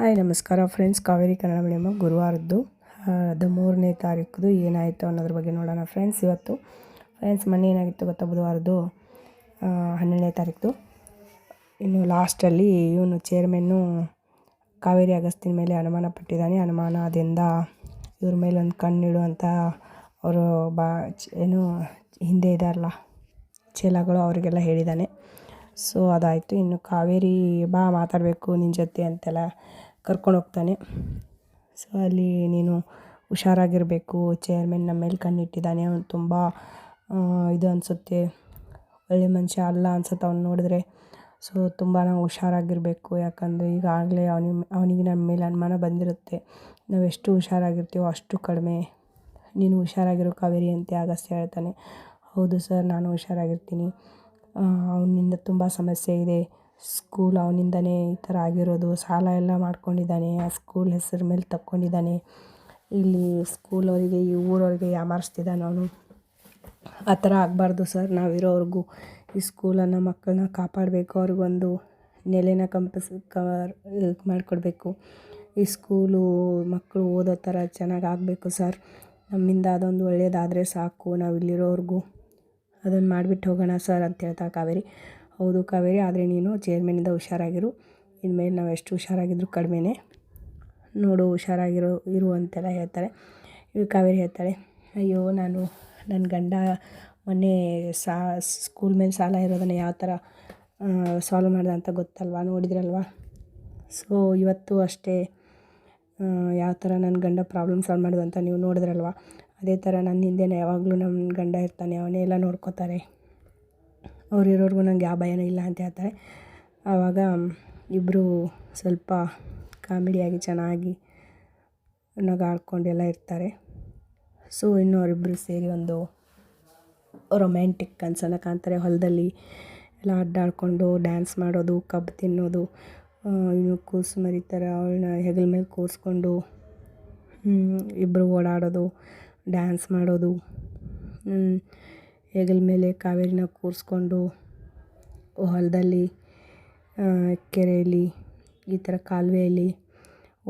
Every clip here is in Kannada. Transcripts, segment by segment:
ಹಾಯ್, ನಮಸ್ಕಾರ ಫ್ರೆಂಡ್ಸ್ ಕಾವೇರಿ ಕನ್ನಡ ಮೀಡಿಯಮ್ ಗುರುವಾರದ್ದು. ಹದಿಮೂರನೇ ತಾರೀಕು ಏನಾಯಿತು ಅನ್ನೋದ್ರ ಬಗ್ಗೆ ನೋಡೋಣ ಫ್ರೆಂಡ್ಸ್ ಇವತ್ತು. ಫ್ರೆಂಡ್ಸ್ ಮೊನ್ನೆ ಏನಾಗಿತ್ತು ಗೊತ್ತಾ ಬುಧವಾರದ್ದು? ಹನ್ನೆರಡನೇ ತಾರೀಕು ಇನ್ನು ಲಾಸ್ಟಲ್ಲಿ ಇವನು ಚೇರ್ಮನ್ನು ಕಾವೇರಿ ಅಗಸ್ತಿನ ಮೇಲೆ ಅನುಮಾನ ಪಟ್ಟಿದ್ದಾನೆ. ಅನುಮಾನದಿಂದ ಇವ್ರ ಮೇಲೆ ಒಂದು ಕಣ್ಣಿಡು ಅಂತ ಅವರು ಬಾ ಏನು, ಹಿಂದೆ ಇದಾರಲ್ಲ ಚೇಲಗಳು ಅವರಿಗೆಲ್ಲ ಹೇಳಿದ್ದಾನೆ. ಸೊ ಅದಾಯಿತು. ಇನ್ನು ಕಾವೇರಿ ಬಾ ಮಾತಾಡಬೇಕು ನಿನ್ನ ಜೊತೆ ಅಂತೆಲ್ಲ ಕರ್ಕೊಂಡು ಹೋಗ್ತಾನೆ. ಸೊ ಅಲ್ಲಿ ನೀನು ಹುಷಾರಾಗಿರಬೇಕು. ಚೇರ್ಮನ್ ನಮ್ಮ ಮೇಲೆ ಕಣ್ಣಿಟ್ಟಿದ್ದಾನೆ. ಅವನು ತುಂಬ ಇದು ಅನಿಸುತ್ತೆ. ಒಳ್ಳೆ ಮನುಷ್ಯ ಅಲ್ಲ ಅನ್ಸುತ್ತೆ ಅವ್ನು ನೋಡಿದ್ರೆ. ಸೊ ತುಂಬ ನಾವು ಹುಷಾರಾಗಿರಬೇಕು. ಯಾಕಂದರೆ ಈಗಾಗಲೇ ಅವನಿಗೆ ಅವನಿಗೆ ನಮ್ಮ ಮೇಲೆ ಅನುಮಾನ ಬಂದಿರುತ್ತೆ. ನಾವು ಎಷ್ಟು ಹುಷಾರಾಗಿರ್ತೀವೋ ಅಷ್ಟು ಕಡಿಮೆ. ನೀನು ಹುಷಾರಾಗಿರೋ ಕಾವೇರಿ ಅಂತ ಆಗಸ್ತಿ ಹೇಳ್ತಾನೆ. ಹೌದು ಸರ್, ನಾನು ಹುಷಾರಾಗಿರ್ತೀನಿ. ಅವನಿಂದ ತುಂಬ ಸಮಸ್ಯೆ ಇದೆ. ಸ್ಕೂಲ್ ಅವನಿಂದನೇ ಈ ಥರ ಆಗಿರೋದು. ಸಾಲ ಎಲ್ಲ ಮಾಡ್ಕೊಂಡಿದ್ದಾನೆ. ಆ ಸ್ಕೂಲ್ ಹೆಸರು ಮೇಲೆ ತಕ್ಕೊಂಡಿದ್ದಾನೆ ಇಲ್ಲಿ ಸ್ಕೂಲವರಿಗೆ ಈ ಊರವ್ರಿಗೆ ಯಾಮಾರಿಸ್ತಿದ್ದಾನೆ ಅವನು? ಆ ಥರ ಆಗಬಾರ್ದು ಸರ್. ನಾವಿರೋವರೆಗೂ ಈ ಸ್ಕೂಲನ್ನು ಮಕ್ಕಳನ್ನ ಕಾಪಾಡಬೇಕು. ಅವ್ರಿಗೊಂದು ನೆಲೆನ ಕಂಪಸ್, ಕವರ್ ಮಾಡಿಕೊಡ್ಬೇಕು. ಈ ಸ್ಕೂಲು ಮಕ್ಕಳು ಓದೋ ಥರ ಚೆನ್ನಾಗಿ ಆಗಬೇಕು ಸರ್. ನಮ್ಮಿಂದ ಅದೊಂದು ಒಳ್ಳೆಯದಾದರೆ ಸಾಕು. ನಾವು ಇಲ್ಲಿರೋವರೆಗೂ ಅದನ್ನು ಮಾಡಿಬಿಟ್ಟು ಹೋಗೋಣ ಸರ್ ಅಂತ ಹೇಳ್ತಾ ಕಾವೇರಿ. ಹೌದು ಕಾವೇರಿ, ಆದರೆ ನೀನು ಚೇರ್ಮನಿಂದ ಹುಷಾರಾಗಿರು. ಇನ್ಮೇಲೆ ನಾವು ಎಷ್ಟು ಹುಷಾರಾಗಿದ್ರು ಕಡಿಮೆನೇ. ನೋಡು ಹುಷಾರಾಗಿರು, ಇರು ಅಂತೆಲ್ಲ ಹೇಳ್ತಾರೆ. ಕಾವೇರಿ ಹೇಳ್ತಾಳೆ ಅಯ್ಯೋ, ನಾನು ನನ್ನ ಗಂಡ ಮೊನ್ನೆ ಸಾ, ಸ್ಕೂಲ್ ಮೇಲೆ ಸಾಲ ಇರೋದನ್ನು ಯಾವ ಥರ ಸಾಲ್ವ್ ಮಾಡ್ದೆ ಅಂತ ಗೊತ್ತಲ್ವಾ? ನೋಡಿದ್ರಲ್ವಾ? ಸೊ ಇವತ್ತು ಅಷ್ಟೇ ಯಾವ ಥರ ನನ್ನ ಗಂಡ ಪ್ರಾಬ್ಲಮ್ ಸಾಲ್ವ್ ಮಾಡೋದು ಅಂತ ನೀವು ನೋಡಿದ್ರಲ್ವ? ಅದೇ ಥರ ನನ್ನ ಹಿಂದೆನೇ ಯಾವಾಗಲೂ ನಮ್ಮ ಗಂಡ ಇರ್ತಾನೆ, ಅವನೇ ಎಲ್ಲ ನೋಡ್ಕೋತಾರೆ. ಅವ್ರು ಇರೋರ್ಗು ನಂಗೆ ಯಾವ ಭಯನೂ ಇಲ್ಲ ಅಂತ ಹೇಳ್ತಾರೆ. ಆವಾಗ ಇಬ್ಬರು ಸ್ವಲ್ಪ ಕಾಮಿಡಿಯಾಗಿ ಚೆನ್ನಾಗಿ ನಗಾಡ್ಕೊಂಡೆಲ್ಲ ಇರ್ತಾರೆ. ಸೊ ಇನ್ನೂ ಅವರಿಬ್ಬರು ಸೇರಿ ಒಂದು ರೊಮ್ಯಾಂಟಿಕ್ ಕನ್ಸನ್ನ ಕಾಣ್ತಾರೆ. ಹೊಲದಲ್ಲಿ ಎಲ್ಲ ಅಡ್ಡಾಡ್ಕೊಂಡು ಡ್ಯಾನ್ಸ್ ಮಾಡೋದು, ಕಬ್ಬು ತಿನ್ನೋದು ಇನ್ನು ಕೂಸು ಮರಿತಾರೆ. ಅವಳನ್ನ ಹೆಗಲ ಮೇಲೆ ಕೂರಿಸ್ಕೊಂಡು ಇಬ್ಬರು ಓಡಾಡೋದು, ಡ್ಯಾನ್ಸ್ ಮಾಡೋದು ಹೆಗಲ ಮೇಲೆ ಕಾವೇರಿನ ಕೂರಿಸ್ಕೊಂಡು ಹೊಲದಲ್ಲಿ ಕೆರೆಯಲ್ಲಿ, ಈ ಥರ ಕಾಲುವೆಯಲ್ಲಿ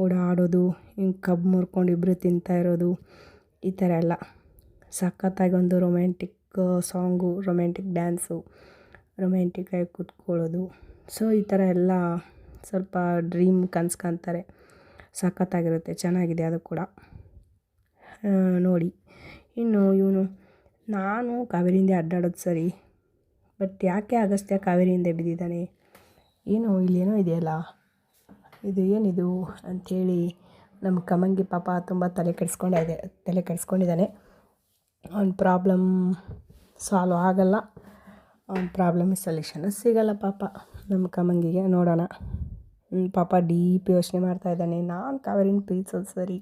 ಓಡಾಡೋದು, ಹಿಂಗೆ ಕಬ್ಬು ಮುರ್ಕೊಂಡು ಇಬ್ಬರು ತಿಂತಾ ಇರೋದು, ಈ ಥರ ಎಲ್ಲ. ಸಖತ್ತಾಗಿ ಒಂದು ರೊಮ್ಯಾಂಟಿಕ್ ಸಾಂಗು ರೊಮ್ಯಾಂಟಿಕ್ ಡ್ಯಾನ್ಸು ರೊಮ್ಯಾಂಟಿಕ್ಕಾಗಿ ಕೂತ್ಕೊಳ್ಳೋದು. ಸೊ ಈ ಥರ ಎಲ್ಲ ಸ್ವಲ್ಪ ಡ್ರೀಮ್ ಕನ್ಸು ಕಾಣ್ತಾರೆ ಸಖತ್ತಾಗಿರುತ್ತೆ, ಚೆನ್ನಾಗಿದೆ ಅದು ಕೂಡ. ನೋಡಿ, ಇನ್ನು ಇವನು ನಾನು ಕಾವೇರಿಯಿಂದ ಅಡ್ಡಾಡೋದು ಸರಿ ಬಟ್ ಯಾಕೆ ಅಗಸ್ತ್ಯ ಕಾವೇರಿಯಿಂದ ಬಿದ್ದಿದ್ದಾನೆ? ಏನು ಇಲ್ಲೇನೋ ಇದೆಯಲ್ಲ? ಇದು ಏನಿದು ಅಂಥೇಳಿ ನಮ್ಮ ಕಮಂಗಿ ಪಾಪ ತುಂಬ ತಲೆ ಕೆಡಿಸ್ಕೊಂಡಿದೆ ತಲೆ ಕೆಡಿಸ್ಕೊಂಡಿದ್ದಾನೆ. ಅವ್ನ ಪ್ರಾಬ್ಲಮ್ ಸಾಲ್ವ್ ಆಗಲ್ಲ, ಅವ್ನ ಪ್ರಾಬ್ಲಮ್ ಸೊಲ್ಯೂಷನ್ ಸಿಗಲ್ಲ ಪಾಪ. ನಮ್ಮ ಕಮಂಗಿಗೆ ನೋಡೋಣ. ಪಾಪ ಡೀಪ್ ಯೋಚನೆ ಮಾಡ್ತಾ ಇದ್ದಾನೆ. ನಾನು ಕಾವೇರಿನ ಪ್ರೀತಿಸೋದು ಸರಿ,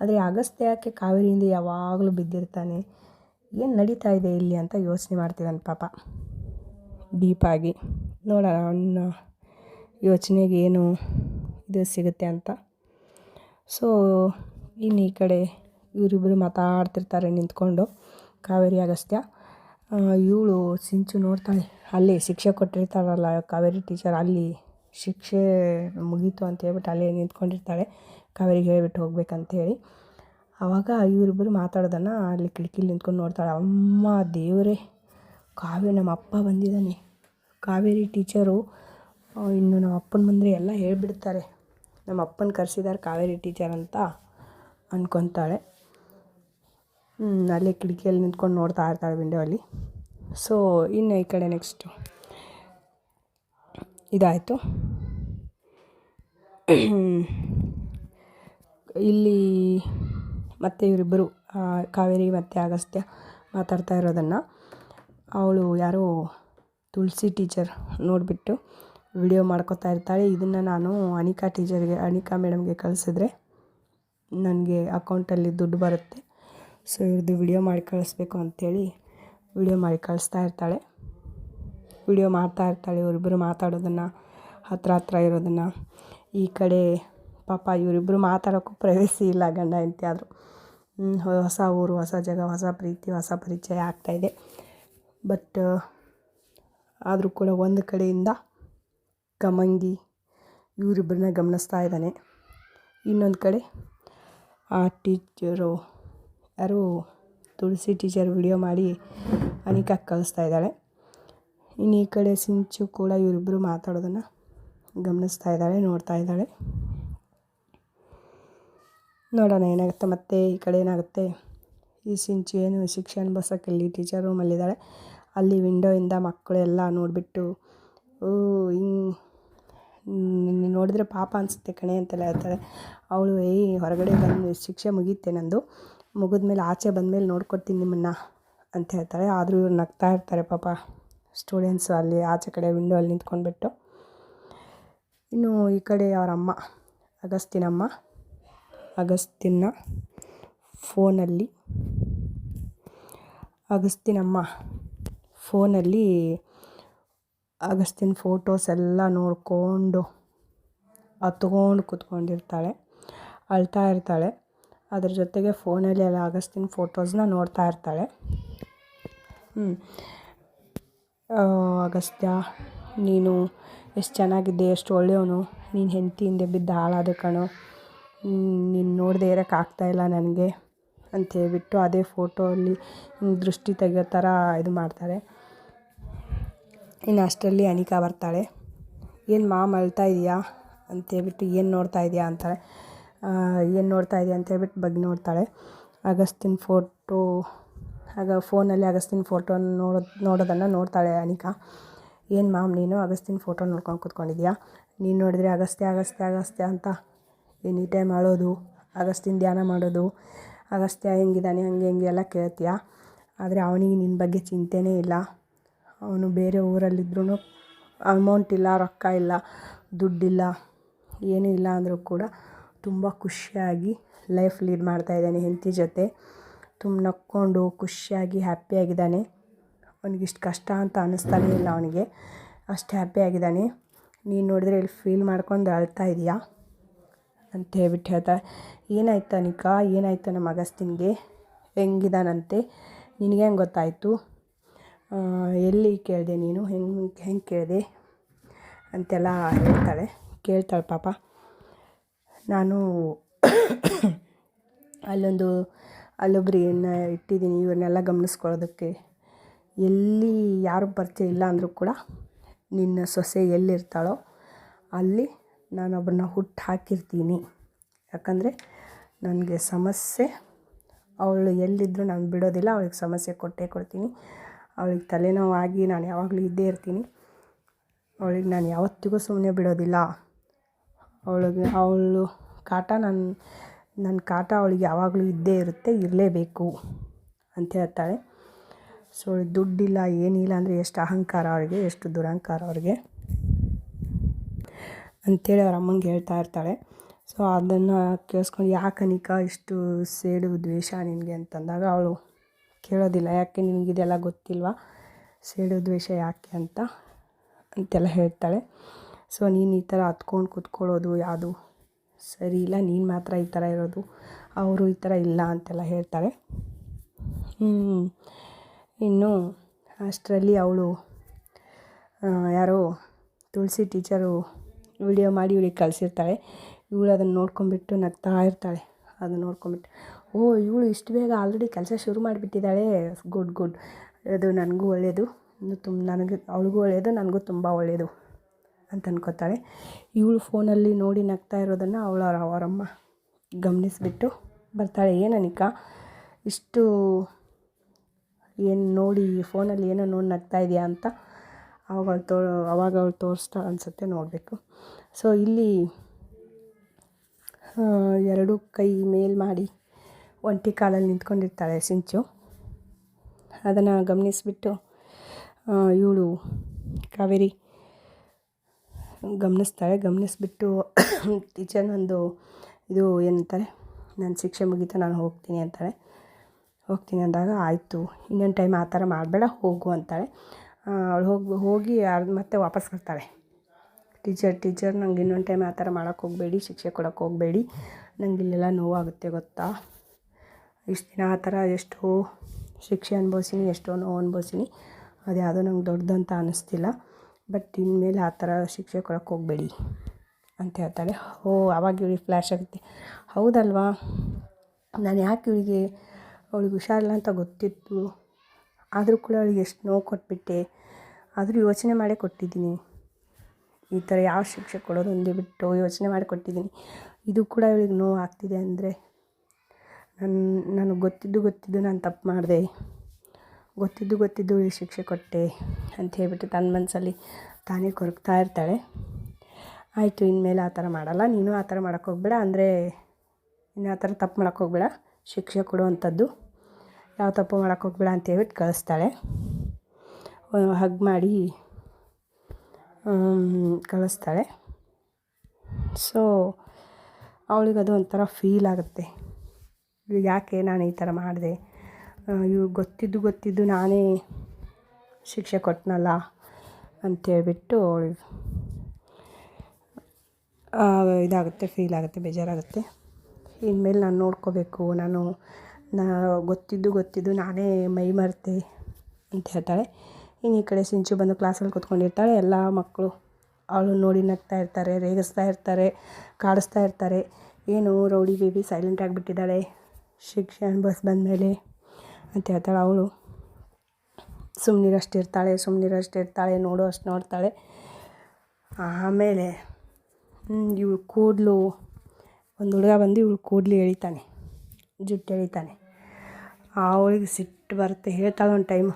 ಆದರೆ ಅಗಸ್ತ್ಯ ಯಾಕೆ ಕಾವೇರಿಯಿಂದ ಯಾವಾಗಲೂ ಬಿದ್ದಿರ್ತಾನೆ? ಏನು ನಡೀತಾ ಇದೆ ಇಲ್ಲಿ ಅಂತ ಯೋಚನೆ ಮಾಡ್ತಿದ್ದಾನೆ ಪಾಪ. ಡೀಪಾಗಿ ನೋಡೋಣ ಅವನ ಯೋಚನೆಗೆ ಏನು ಇದು ಸಿಗುತ್ತೆ ಅಂತ. ಸೊ ಇನ್ನು ಈ ಕಡೆ ಇವರಿಬ್ಬರು ಮಾತಾಡ್ತಿರ್ತಾರೆ ನಿಂತ್ಕೊಂಡು. ಕಾವೇರಿ ಅಗಸ್ತ್ಯ. ಇವಳು ಸಿಂಚು ನೋಡ್ತಾಳೆ. ಅಲ್ಲಿ ಶಿಕ್ಷೆ ಕೊಟ್ಟಿರ್ತಾರಲ್ಲ ಕಾವೇರಿ ಟೀಚರ್ ಅಲ್ಲಿ ಶಿಕ್ಷೆ ಮುಗೀತು ಅಂತ ಹೇಳ್ಬಿಟ್ಟು ಅಲ್ಲೇ ನಿಂತ್ಕೊಂಡಿರ್ತಾಳೆ. ಕಾವೇರಿಗೆ ಹೇಳ್ಬಿಟ್ಟು ಹೋಗ್ಬೇಕಂತೇಳಿ. ಆವಾಗ ಇವರಿಬ್ಬರು ಮಾತಾಡೋದನ್ನು ಅಲ್ಲಿ ಕಿಟಕಿಲಿ ನಿಂತ್ಕೊಂಡು ನೋಡ್ತಾಳೆ. ಅಮ್ಮ ದೇವರೇ, ಕಾವ್ಯ ನಮ್ಮ ಅಪ್ಪ ಬಂದಿದ್ದಾನೆ. ಕಾವೇರಿ ಟೀಚರು ಇನ್ನು ನಮ್ಮ ಅಪ್ಪನ ಬಂದರೆ ಎಲ್ಲ ಹೇಳಿಬಿಡ್ತಾರೆ. ನಮ್ಮ ಅಪ್ಪನ ಕರೆಸಿದ್ದಾರೆ ಕಾವೇರಿ ಟೀಚರ್ ಅಂತ ಅಂದ್ಕೊತಾಳೆ ಅಲ್ಲೇ ಕಿಟಕಿಯಲ್ಲಿ ನಿಂತ್ಕೊಂಡು ನೋಡ್ತಾ ಇರ್ತಾಳೆ ವಿಂಡೋ ಅಲ್ಲಿ ಸೊ ಇನ್ನು ಈ ಕಡೆ ನೆಕ್ಸ್ಟು ಇದಾಯಿತು. ಇಲ್ಲಿ ಮತ್ತೆ ಇವರಿಬ್ಬರು ಕಾವೇರಿ ಮತ್ತು ಅಗಸ್ತ್ಯ ಮಾತಾಡ್ತಾ ಇರೋದನ್ನು ಅವಳು ಯಾರೋ ತುಳಸಿ ಟೀಚರ್ ನೋಡಿಬಿಟ್ಟು ವಿಡಿಯೋ ಮಾಡ್ಕೋತಾ ಇರ್ತಾಳೆ. ಇದನ್ನು ನಾನು ಅನಿಕಾ ಟೀಚರ್ಗೆ, ಅನಿಕಾ ಮೇಡಮ್ಗೆ ಕಳಿಸಿದ್ರೆ ನನಗೆ ಅಕೌಂಟಲ್ಲಿ ದುಡ್ಡು ಬರುತ್ತೆ. ಸೊ ಇವ್ರದ್ದು ವಿಡಿಯೋ ಮಾಡಿ ಕಳಿಸ್ಬೇಕು ಅಂಥೇಳಿ ವಿಡಿಯೋ ಮಾಡಿ ಕಳಿಸ್ತಾ ಇರ್ತಾಳೆ. ವಿಡಿಯೋ ಮಾಡ್ತಾ ಇರ್ತಾಳೆ. ಇವರಿಬ್ಬರು ಮಾತಾಡೋದನ್ನು, ಹತ್ರ ಹತ್ರ ಇರೋದನ್ನು. ಈ ಕಡೆ ಪಾಪ ಇವರಿಬ್ಬರು ಮಾತಾಡೋಕ್ಕೂ ಪ್ರೈವಸಿ ಇಲ್ಲ ಗಂಡ ಹೆಂಡತಿ ಆದರೂ. ಹೊಸ ಊರು, ಹೊಸ ಜಾಗ, ಹೊಸ ಪ್ರೀತಿ, ಹೊಸ ಪರಿಚಯ ಆಗ್ತಾಯಿದೆ ಬಟ್, ಆದರೂ ಕೂಡ ಒಂದು ಕಡೆಯಿಂದ ಕಮಂಗಿ ಇವರಿಬ್ಬರನ್ನ ಗಮನಿಸ್ತಾ ಇದ್ದಾನೆ. ಇನ್ನೊಂದು ಕಡೆ ಆ ಟೀಚರು, ಯಾರು ತುಳಸಿ ಟೀಚರ್ ವಿಡಿಯೋ ಮಾಡಿ ಅನಿಕಾ ಕಳಿಸ್ತಾ ಇದ್ದಾಳೆ. ಇನ್ನು ಈ ಕಡೆ ಸಿಂಚು ಕೂಡ ಇವರಿಬ್ಬರು ಮಾತಾಡೋದನ್ನು ಗಮನಿಸ್ತಾ ಇದ್ದಾಳೆ, ನೋಡ್ತಾ ಇದ್ದಾಳೆ. ನೋಡೋಣ ಏನಾಗುತ್ತೆ. ಮತ್ತೆ ಈ ಕಡೆ ಏನಾಗುತ್ತೆ. ಈ ಸಿಂಚು ಏನು ಶಿಕ್ಷಣ ಇಲ್ಲಿ ಟೀಚರ್ ರೂಮಲ್ಲಿದ್ದಾಳೆ ಅಲ್ಲಿ ವಿಂಡೋಯಿಂದ ಮಕ್ಕಳು ಎಲ್ಲ ನೋಡಿಬಿಟ್ಟು ಹಿಂಗೆ ನೋಡಿದ್ರೆ ಪಾಪ ಅನಿಸುತ್ತೆ ಕಣೆ ಅಂತೆಲ್ಲ ಹೇಳ್ತಾಳೆ ಅವಳು ಏಯ್ ಹೊರಗಡೆ ಬಂದು ಶಿಕ್ಷೆ ಮುಗಿಯುತ್ತೆ ನಂದು. ಮುಗಿದ್ಮೇಲೆ ಆಚೆ ಬಂದಮೇಲೆ ನೋಡ್ಕೊಡ್ತೀನಿ ನಿಮ್ಮನ್ನು ಅಂತ ಹೇಳ್ತಾರೆ. ಆದರೂ ಇವ್ರು ನಗ್ತಾ ಇರ್ತಾರೆ ಪಾಪ. ಸ್ಟೂಡೆಂಟ್ಸು ಅಲ್ಲಿ ಆಚೆ ಕಡೆ ವಿಂಡೋ ಅಲ್ಲಿ ನಿಂತ್ಕೊಂಡ್ಬಿಟ್ಟು. ಇನ್ನು ಈ ಕಡೆ ಅವರಮ್ಮ, ಅಗಸ್ತಿನಮ್ಮ ಅಗಸ್ತಿನ ಫೋನಲ್ಲಿ. ಅಗಸ್ತಿನಮ್ಮ ಫೋನಲ್ಲಿ ಅಗಸ್ತಿನ ಫೋಟೋಸ್ ಎಲ್ಲ ನೋಡಿಕೊಂಡು ಹತ್ಕೊಂಡು ಕೂತ್ಕೊಂಡಿರ್ತಾಳೆ, ಅಳ್ತಾ ಇರ್ತಾಳೆ. ಅದ್ರ ಜೊತೆಗೆ ಫೋನಲ್ಲಿ ಎಲ್ಲ ಅಗಸ್ತಿನ ಫೋಟೋಸ್ನ ನೋಡ್ತಾ ಇರ್ತಾಳೆ. ಹ್ಞೂ ಅಗಸ್ತ್ಯ, ನೀನು ಎಷ್ಟು ಚೆನ್ನಾಗಿದ್ದೆ, ಎಷ್ಟು ಒಳ್ಳೆಯವನು, ನೀನು ಹೆಂಡತಿ ಹಿಂದೆ ಬಿದ್ದು ಹಾಳಾದ ಕಣೋ ನೀನು ನೋಡದೆ ಇರೋಕ್ಕಾಗ್ತಾಯಿಲ್ಲ ನನಗೆ ಅಂತ ಹೇಳಿಬಿಟ್ಟು ಅದೇ ಫೋಟೋ ಅಲ್ಲಿ ದೃಷ್ಟಿ ತೆಗಿಯೋ ಥರ ಇದು ಮಾಡ್ತಾರೆ. ಇನ್ನು ಅಷ್ಟರಲ್ಲಿ ಅನಿಕಾ ಬರ್ತಾಳೆ. ಏನು ಮಾ ಅಳ್ತಾ ಇದೆಯಾ ಅಂತೇಳ್ಬಿಟ್ಟು ಏನು ನೋಡ್ತಾ ಇದೆಯಾ ಅಂತಾಳೆ ಏನು ನೋಡ್ತಾ ಇದೆಯಾ ಅಂತೇಳ್ಬಿಟ್ಟು ಬಗ್ಗೆ ನೋಡ್ತಾಳೆ. ಅಗಸ್ತಿನ ಫೋಟೋ ಆಗ ಫೋನಲ್ಲಿ ಅಗಸ್ತಿನ ಫೋಟೋ ನೋಡೋ, ನೋಡೋದನ್ನು ನೋಡ್ತಾಳೆ ಅನಿಕಾ. ಏನು ಮಾಮ್ ನೀನು ಅಗಸ್ತಿನ ಫೋಟೋ ನೋಡ್ಕೊಂಡು ಕೂತ್ಕೊಂಡಿದ್ಯಾ? ನೀನು ನೋಡಿದ್ರೆ ಅಗಸ್ತ್ಯ ಅಗಸ್ತ್ಯ ಅಗಸ್ತ್ಯ ಅಂತ ಎನಿ ಟೈಮ್ ಅಳೋದು ಅಗಸ್ತಿನ ಧ್ಯಾನ ಮಾಡೋದು ಅಗಸ್ತ್ಯ ಹೆಂಗಿದ್ದಾನೆ ಹಂಗೆ ಹಿಂಗೆ ಎಲ್ಲ ಕೇಳ್ತೀಯ? ಆದರೆ ಅವನಿಗೆ ನಿನ್ನ ಬಗ್ಗೆ ಚಿಂತೆನೇ ಇಲ್ಲ. ಅವನು ಬೇರೆ ಊರಲ್ಲಿದ್ರೂ ಅಮೌಂಟ್ ಇಲ್ಲ, ರೊಕ್ಕ ಇಲ್ಲ, ದುಡ್ಡಿಲ್ಲ, ಏನೂ ಇಲ್ಲ ಅಂದರೂ ಕೂಡ ತುಂಬ ಖುಷಿಯಾಗಿ ಲೈಫ್ ಲೀಡ್ ಮಾಡ್ತಾಯಿದ್ದಾನೆ ಹೆಂಡತಿ ಜೊತೆ. ತುಂಬ ನಕ್ಕೊಂಡು ಖುಷಿಯಾಗಿ ಹ್ಯಾಪಿಯಾಗಿದ್ದಾನೆ ಅವನಿಗಿಷ್ಟು ಕಷ್ಟ ಅಂತ ಅನ್ನಿಸ್ತಾನೇ ಇಲ್ಲ ಅವನಿಗೆ. ಅಷ್ಟು ಹ್ಯಾಪಿಯಾಗಿದ್ದಾನೆ ನೀನು ನೋಡಿದ್ರೆ ಇಲ್ಲಿ ಫೀಲ್ ಮಾಡ್ಕೊಂಡು ಅಳ್ತಾ ಇದೀಯಾ? ಅಂತ ಹೇಳ್ಬಿಟ್ಟು ಹೇಳ್ತಾಳೆ ಏನಾಯ್ತು ಅನಿಕಾ? ಏನಾಯ್ತು ನಮ್ಮ ಅಗಸ್ತಿನ್ಗೆ ಹೆಂಗಿದಾನಂತೆ? ನಿನಗೆ ಹೆಂಗೆ ಗೊತ್ತಾಯಿತು? ಎಲ್ಲಿ ಕೇಳಿದೆ ನೀನು? ಹೆಂಗೆ ಹೆಂಗೆ ಕೇಳಿದೆ? ಅಂತೆಲ್ಲ ಹೇಳ್ತಾಳೆ. ಕೇಳ್ತಾಳೆ ಪಾಪ. ನಾನು ಅಲ್ಲೊಂದು ಅಲ್ಲೊಬ್ರನ್ನ ಇಟ್ಟಿದ್ದೀನಿ. ಇವ್ರನ್ನೆಲ್ಲ ಗಮನಿಸ್ಕೊಳ್ಳೋದಕ್ಕೆ. ಎಲ್ಲಿ ಯಾರು ಪರಿಚಯ ಇಲ್ಲ ಅಂದರೂ ಕೂಡ ನಿನ್ನ ಸೊಸೆ ಎಲ್ಲಿರ್ತಾಳೋ ಅಲ್ಲಿ ನಾನೊಬ್ಬರನ್ನ ಹುಟ್ಟು ಹಾಕಿರ್ತೀನಿ. ಯಾಕಂದರೆ ನನಗೆ ಸಮಸ್ಯೆ, ಅವಳು ಎಲ್ಲಿದ್ದರೂ ನಾನು ಬಿಡೋದಿಲ್ಲ, ಅವಳಿಗೆ ಸಮಸ್ಯೆ ಕೊಟ್ಟೇ ಕೊಡ್ತೀನಿ. ಅವಳಿಗೆ ತಲೆನೋವಾಗಿ ನಾನು ಯಾವಾಗಲೂ ಇದ್ದೇ ಇರ್ತೀನಿ. ಅವಳಿಗೆ ನಾನು ಯಾವತ್ತಿಗೂ ಸುಮ್ಮನೆ ಬಿಡೋದಿಲ್ಲ. ಅವಳಿಗೆ, ಅವಳು ಕಾಟ ನನ್ನ ನನ್ನ ಕಾಟ ಅವಳಿಗೆ ಯಾವಾಗಲೂ ಇದ್ದೇ ಇರುತ್ತೆ, ಇರಲೇಬೇಕು ಅಂತ ಹೇಳ್ತಾಳೆ. ಸೊ ದುಡ್ಡಿಲ್ಲ, ಏನಿಲ್ಲ ಅಂದರೆ ಎಷ್ಟು ಅಹಂಕಾರ ಅವಳಿಗೆ ಎಷ್ಟು ದುರಹಂಕಾರ ಅವ್ರಿಗೆ. ಅಂಥೇಳಿ ಅವ್ರ ಅಮ್ಮಂಗೆ ಹೇಳ್ತಾ ಇರ್ತಾಳೆ. ಸೊ ಅದನ್ನು ಕೇಳಿಸ್ಕೊಂಡು ಯಾಕೆ ಅನಿಕಾ ಇಷ್ಟು ಸೇಡು ದ್ವೇಷ ನಿನಗೆ ಅಂತಂದಾಗ ಅವಳು ಕೇಳೋದಿಲ್ಲ. ಯಾಕೆ ನಿನಗಿದೆಲ್ಲ ಗೊತ್ತಿಲ್ವಾ? ಸೇಡು ದ್ವೇಷ ಯಾಕೆ ಅಂತ ಅಂತೆಲ್ಲ ಹೇಳ್ತಾಳೆ. ಸೊ ನೀನು ಈ ಥರ ಹತ್ಕೊಂಡು ಕೂತ್ಕೊಳ್ಳೋದು ಯಾವುದು? ಸರಿ ಇಲ್ಲ, ನೀನು ಮಾತ್ರ ಈ ಥರ ಇರೋದು. ಅವರು ಈ ಥರ ಇಲ್ಲ ಅಂತೆಲ್ಲ ಹೇಳ್ತಾಳೆ. ಇನ್ನು ಅಷ್ಟರಲ್ಲಿ ಅವಳು ಯಾರೋ ತುಳಸಿ ಟೀಚರು ವಿಡಿಯೋ ಮಾಡಿ ಇವಳಿಗೆ ಕಳಿಸಿರ್ತಾಳೆ. ಇವಳು ಅದನ್ನು ನೋಡ್ಕೊಂಡ್ಬಿಟ್ಟು ನಗ್ತಾ ಇರ್ತಾಳೆ. ಅದನ್ನು ನೋಡ್ಕೊಂಬಿಟ್ಟು ಓ, ಇವಳು ಇಷ್ಟು ಬೇಗ ಆಲ್ರೆಡಿ ಕೆಲಸ ಶುರು ಮಾಡಿಬಿಟ್ಟಿದ್ದಾಳೆ. Good good. ಅದು ನನಗೂ ಒಳ್ಳೆಯದು ಇನ್ನು ತುಂಬ ನನಗೆ, ಅವಳಿಗೂ ಒಳ್ಳೆಯದು ನನಗೂ ತುಂಬ ಒಳ್ಳೆಯದು ಅಂತ ಅನ್ಕೋತಾಳೆ. ಇವಳು ಫೋನಲ್ಲಿ ನೋಡಿ ನಗ್ತಾ ಇರೋದನ್ನು ಅವಳ ಅವರಮ್ಮ ಗಮನಿಸಿಬಿಟ್ಟು ಬರ್ತಾಳೆ. ಏನನಿಕಾ ಇಷ್ಟು ಏನು ನೋಡಿ, ಫೋನಲ್ಲಿ ಏನೋ ನೋಡಿ ನಗ್ತಾ ಇದೆಯಾ ಅಂತ? ಅವಾಗ ಅವ್ಳು ತೋ ಅವಾಗ ಅವ್ಳು ತೋರಿಸ್ತಾಳೆ ಅನಿಸುತ್ತೆ ನೋಡಬೇಕು. ಸೊ ಇಲ್ಲಿ ಎರಡು ಕೈ ಮೇಲ್ ಮಾಡಿ ಒಂಟಿ ಕಾಲಲ್ಲಿ ನಿಂತ್ಕೊಂಡಿರ್ತಾಳೆ ಸಿಂಚು. ಅದನ್ನು ಗಮನಿಸಿಬಿಟ್ಟು ಇವಳು ಕಾವೇರಿ ಗಮನಿಸ್ತಾಳೆ. ಗಮನಿಸ್ಬಿಟ್ಟು ಟೀಚರ್ನೊಂದು ಇದು ಏನಂತಾರೆ ನನ್ನ ಶಿಕ್ಷೆ ಮುಗೀತಾ, ನಾನು ಹೋಗ್ತೀನಿ ಅಂತಾಳೆ. ಹೋಗ್ತೀನಿ ಅಂದಾಗ, ಆಯಿತು, ಇನ್ನೊಂದು ಟೈಮ್ ಆ ಥರ ಮಾಡಬೇಡ, ಹೋಗು ಅಂತಾಳೆ. ಅವಳು ಹೋಗಿ ಹೋಗಿ ಮತ್ತೆ ವಾಪಸ್ ಬರ್ತಾಳೆ. ಟೀಚರ್ ಟೀಚರ್ ನಂಗೆ ಇನ್ನೊಂದು ಟೈಮ್ ಆ ಥರ ಮಾಡೋಕ್ಕೆ ಹೋಗಬೇಡಿ, ಶಿಕ್ಷೆ ಕೊಡೋಕ್ಕೆ ಹೋಗಬೇಡಿ. ನಂಗೆ ಇಲ್ಲೆಲ್ಲ ನೋವಾಗುತ್ತೆ ಗೊತ್ತಾ? ಇಷ್ಟು ದಿನ ಆ ಥರ ಎಷ್ಟೋ ಶಿಕ್ಷೆ ಅನುಭವಿಸೀನಿ, ಎಷ್ಟೋ ನೋವು ಅನುಭವಿಸೀನಿ. ಅದು ಯಾವುದೋ ನಂಗೆ ದೊಡ್ಡದಂತ ಅನ್ನಿಸ್ತಿಲ್ಲ ಬಟ್ ಇನ್ಮೇಲೆ ಆ ಥರ ಶಿಕ್ಷೆ ಕೊಡೋಕ್ಕೆ ಹೋಗಬೇಡಿ ಅಂತ ಹೇಳ್ತಾಳೆ. ಓ ಆವಾಗ ಇವಳಿಗೆ ಫ್ಲ್ಯಾಶ್ ಆಗುತ್ತೆ. ಹೌದಲ್ವಾ? ನಾನು ಯಾಕೆ ಇವಳಿಗೆ, ಅವಳಿಗೆ ಹುಷಾರಿಲ್ಲ ಅಂತ ಗೊತ್ತಿತ್ತು. ಆದರೂ ಕೂಡ ಅವಳಿಗೆ ಎಷ್ಟು ನೋವು ಕೊಟ್ಬಿಟ್ಟೆ, ಆದರೂ ಯೋಚನೆ ಮಾಡೇ ಕೊಟ್ಟಿದ್ದೀನಿ. ಈ ಥರ ಯಾವ ಶಿಕ್ಷೆ ಕೊಡೋದು ಒಂದು ಬಿಟ್ಟು ಯೋಚನೆ ಮಾಡಿ ಕೊಟ್ಟಿದ್ದೀನಿ. ಇದು ಕೂಡ ಇವಳಿಗೆ ನೋವು ಆಗ್ತಿದೆ ಅಂದರೆ ನನ್ನ ನನಗೆ ಗೊತ್ತಿದ್ದು ಗೊತ್ತಿದ್ದು ನಾನು ತಪ್ಪು ಮಾಡಿದೆ. ಗೊತ್ತಿದ್ದು ಗೊತ್ತಿದ್ದು ಈ ಶಿಕ್ಷೆ ಕೊಟ್ಟೆ ಅಂತ ಹೇಳ್ಬಿಟ್ಟು ತನ್ನ ಮನಸ್ಸಲ್ಲಿ ತಾನೇ ಕೊರಗ್ತಾ ಇರ್ತಾಳೆ. ಆಯಿತು, ಇನ್ಮೇಲೆ ಆ ಥರ ಮಾಡಲ್ಲ, ನೀನು ಆ ಥರ ಮಾಡೋಕ್ಕೋಗ್ಬೇಡ ಅಂದರೆ ಇನ್ನು ಆ ಥರ ತಪ್ಪು ಮಾಡೋಕ್ಕೋಗ್ಬೇಡ ಶಿಕ್ಷೆ ಕೊಡುವಂಥದ್ದು. ಯಾವ ತಪ್ಪು ಮಾಡೋಕ್ಕೆ ಹೋಗ್ಬೇಡ ಅಂತ ಹೇಳ್ಬಿಟ್ಟು ಕಳಿಸ್ತಾಳೆ. ಹಗ್ ಮಾಡಿ ಕಳಿಸ್ತಾಳೆ. ಸೊ ಅವಳಿಗೆ ಅದು ಒಂಥರ ಫೀಲ್ ಆಗುತ್ತೆ. ಯಾಕೆ ನಾನು ಈ ಥರ ಮಾಡಿದೆ? ಇವು ಗೊತ್ತಿದ್ದು ಗೊತ್ತಿದ್ದು ನಾನೇ ಶಿಕ್ಷೆ ಕೊಟ್ಟನಲ್ಲ ಅಂತೇಳ್ಬಿಟ್ಟು ಅವಳಿಗೆ ಇದಾಗುತ್ತೆ ಫೀಲ್ ಆಗುತ್ತೆ, ಬೇಜಾರಾಗುತ್ತೆ. ಇನ್ಮೇಲೆ ನಾನು ನೋಡ್ಕೋಬೇಕು, ನಾನು ನಾ ಗೊತ್ತಿದ್ದು ಗೊತ್ತಿದ್ದು ನಾನೇ ಮೈ ಮರೆತೆ ಅಂತ ಹೇಳ್ತಾಳೆ. ಇನ್ನು ಈ ಕಡೆ ಸಿಂಚು ಬಂದು ಕ್ಲಾಸಲ್ಲಿ ಕೂತ್ಕೊಂಡಿರ್ತಾಳೆ. ಎಲ್ಲ ಮಕ್ಕಳು ಅವಳು ನೋಡಿ ನಗ್ತಾ ಇರ್ತಾರೆ, ರೇಗಿಸ್ತಾ ಇರ್ತಾರೆ, ಕಾಡಿಸ್ತಾ ಇರ್ತಾರೆ. ಏನು ರೌಡಿ ಬೇಬಿ ಸೈಲೆಂಟ್ ಆಗಿಬಿಟ್ಟಿದ್ದಾಳೆ. ಶಿಕ್ಷಣ ಬಸ್ ಬಂದಮೇಲೆ ಅಂತ ಹೇಳ್ತಾಳೆ ಅವಳು. ಸುಮ್ಮನಿರಷ್ಟು ಇರ್ತಾಳೆ ಸುಮ್ಮನಿರಷ್ಟು ಇರ್ತಾಳೆ, ನೋಡೋ ಅಷ್ಟು ನೋಡ್ತಾಳೆ. ಆಮೇಲೆ ಇವಳು ಕೂಡಲು ಒಂದು ಹುಡುಗ ಬಂದು ಇವಳು ಕೂದಲು ಎಳಿತಾನೆ. ಜುಟ್ಟು ಎಳಿತಾನೆ. ಅವಳಿಗೆ ಸಿಟ್ಟು ಬರುತ್ತೆ. ಹೇಳ್ತಾಳೆ ಒಂದು ಟೈಮು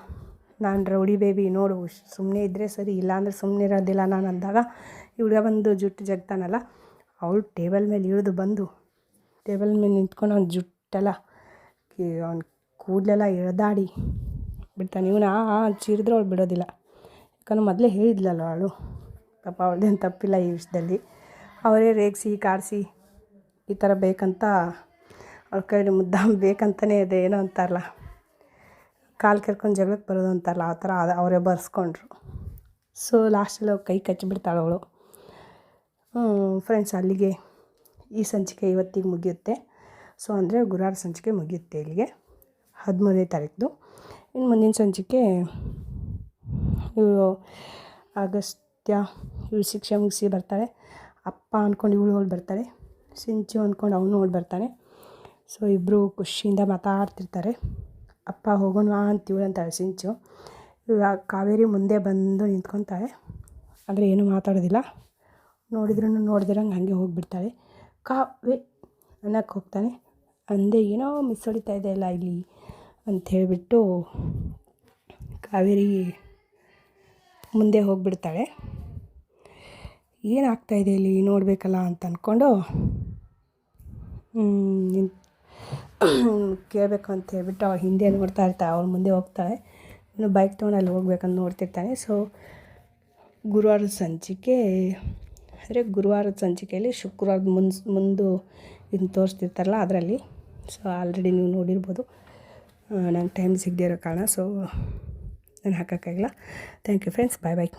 ನಾನು ರೌಡಿ ಬೇಬಿ ನೋಡು ಸುಮ್ಮನೆ ಇದ್ದರೆ ಸರಿ ಇಲ್ಲಾಂದರೆ ಸುಮ್ಮನೆ ಇರೋದಿಲ್ಲ ನಾನು ಅಂದಾಗ ಹುಡುಗ ಬಂದು ಜುಟ್ಟು ಜಗ್ತಾನಲ್ಲ. ಅವಳು ಟೇಬಲ್ ಮೇಲೆ ಇಳಿದು ಬಂದು, ಟೇಬಲ್ ಮೇಲೆ ನಿಂತ್ಕೊಂಡು ಅವ್ನು ಜುಟ್ಟೆಲ್ಲ ಅವ್ನು ಕೂದಲೆಲ್ಲ ಎಳ್ದಾಡಿ ಬಿಡ್ತಾನೆ. ಇವನು ಆ ಆ ಚೀರಿದ್ರೆ ಅವಳು ಬಿಡೋದಿಲ್ಲ. ಯಾಕಂದ್ರೆ ಮೊದಲೇ ಹೇಳಿದ್ಲಲ್ಲ ಅವಳು. ಪಾಪ ಅವಳದೇನು ತಪ್ಪಿಲ್ಲ ಈ ವಿಷಯದಲ್ಲಿ. ಅವರೇ ರೇಗಿಸಿ, ಕಾಡಿಸಿ ಈ ಥರ ಬೇಕಂತ ಅವ್ರ ಕೈಲಿ ಮುದ್ದಾಮ್ ಬೇಕಂತಲೇ ಇದೆ, ಏನೋ ಅಂತಾರಲ್ಲ. ಕಾಲು ಕೆರ್ಕೊಂಡು ಜಗಳಕ್ಕೆ ಬರೋದು ಅಂತಾರಲ್ಲ, ಆ ಥರ ಅದು ಅವರೇ ಬರ್ಸ್ಕೊಂಡ್ರು. ಸೊ ಲಾಸ್ಟಲ್ಲಿ ಕೈ ಕಚ್ಚಿಬಿಡ್ತಾಳೆ ಅವಳು. ಫ್ರೆಂಡ್ಸ್ ಅಲ್ಲಿಗೆ ಈ ಸಂಚಿಕೆ ಇವತ್ತಿಗೆ ಮುಗಿಯುತ್ತೆ. ಸೊ ಅಂದರೆ ಗುರುವಾರ ಸಂಚಿಕೆ ಮುಗಿಯುತ್ತೆ ಇಲ್ಲಿಗೆ. ಹದಿಮೂರನೇ ತಾರೀಕು ಇನ್ನು ಮುಂದಿನ ಸಂಚಿಕೆ ಇವಳು ಅಗಸ್ತ್ಯ ಇವಳು ಶಿಕ್ಷೆ ಮುಗಿಸಿ ಬರ್ತಾಳೆ. ಅಪ್ಪ ಅಂದ್ಕೊಂಡು ಇವಳು ಓಡಿ ಬರ್ತಾಳೆ. ಸಿಂಚು ಅಂದ್ಕೊಂಡು ಅವನು ಓಡಿ ಬರ್ತಾನೆ. ಸೊ ಇಬ್ಬರು ಖುಷಿಯಿಂದ ಮಾತಾಡ್ತಿರ್ತಾರೆ. ಅಪ್ಪ ಹೋಗೋಣ ಅಂತ ಇವಳು ಅಂತಾಳೆ ಸಿಂಚು ಇವಾಗ ಕಾವೇರಿ ಮುಂದೆ ಬಂದು ನಿಂತ್ಕೊತಾಳೆ. ಆದರೆ ಏನೂ ಮಾತಾಡೋದಿಲ್ಲ. ನೋಡಿದ್ರೂ ನೋಡಿದ್ರಂಗೆ ಹಾಗೆ ಹೋಗಿಬಿಡ್ತಾಳೆ. ಕಾವೇ ಅನ್ನಕ್ಕೆ ಹೋಗ್ತಾನೆ. ಅಂದೆ ಏನೋ ಮಿಸ್ ಹೊಡಿತಾ ಇದೆ ಅಲ್ಲ ಇಲ್ಲಿ ಅಂತ ಹೇಳಿಬಿಟ್ಟು ಕಾವೇರಿ ಮುಂದೆ ಹೋಗಿಬಿಡ್ತಾಳೆ. ಏನಾಗ್ತಾಯಿದೆ ಇಲ್ಲಿ ನೋಡಬೇಕಲ್ಲ ಅಂತ ಅಂದ್ಕೊಂಡು ಕೇಳಬೇಕು ಅಂತ ಹೇಳ್ಬಿಟ್ಟು ಅವಳು ಹಿಂದೆ ನೋಡ್ತಾ ಇರ್ತಾಳೆ ಅವಳು ಮುಂದೆ ಹೋಗ್ತಾಳೆ ಇನ್ನು ಬೈಕ್ ತೊಗೊಂಡು ಅಲ್ಲಿ ಹೋಗ್ಬೇಕಂತ ನೋಡ್ತಿರ್ತಾನೆ. ಸೊ ಗುರುವಾರದ ಸಂಚಿಕೆ, ಅಂದರೆ ಗುರುವಾರದ ಸಂಚಿಕೆಯಲ್ಲಿ ಶುಕ್ರವಾರದ ಮುನ್ಸ್ ಮುಂದು ಇದನ್ನ ತೋರಿಸ್ತಿರ್ತಾರಲ್ಲ ಅದರಲ್ಲಿ. ಸೊ ಆಲ್ರೆಡಿ ನೀವು ನೋಡಿರ್ಬೋದು. ನಂಗೆ ಟೈಮ್ ಸಿಗದೇ ಇರೋ ಕಾರಣ. ಸೊ ನಾನು ಹಾಕೋಕ್ಕಾಗಿಲ್ಲ. Thank you friends bye bye